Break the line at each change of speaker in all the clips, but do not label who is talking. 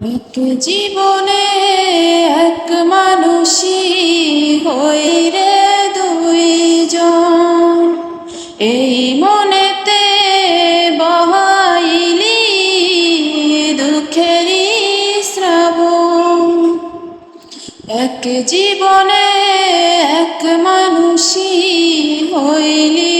একটু জীবনে এক মানুষই হই রে দুইজন। এই মনেতে বহাইলি দুঃখেরই শ্রাবণ। এক জীবনে এক মানুষই হইলি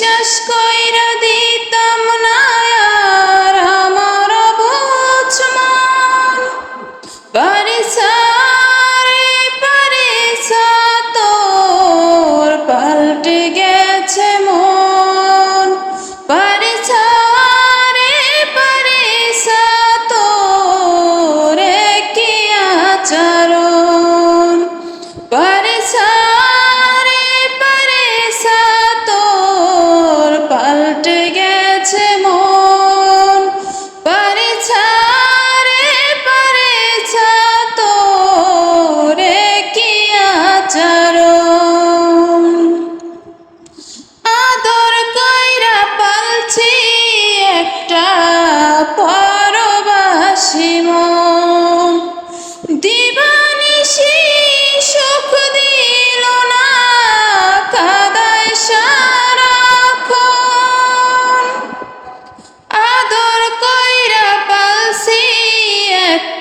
বিশ্বাস কইরা দিতাম না আর আমার বুঝমান বাড়ি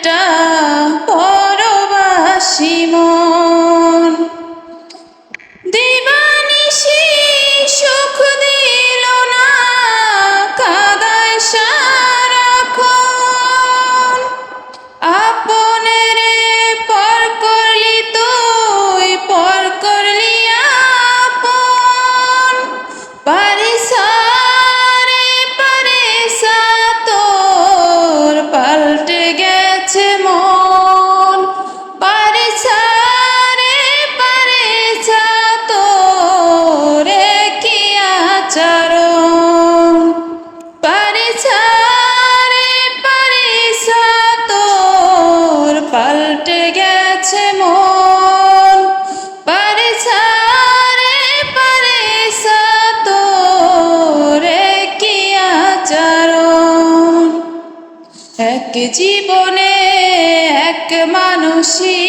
better জীবনে এক মানুষী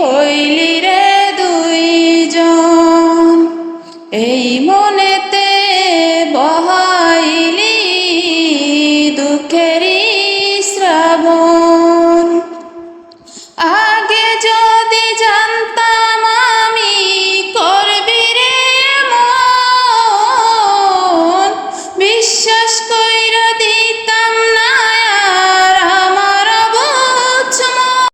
হইলি রে দুইজন।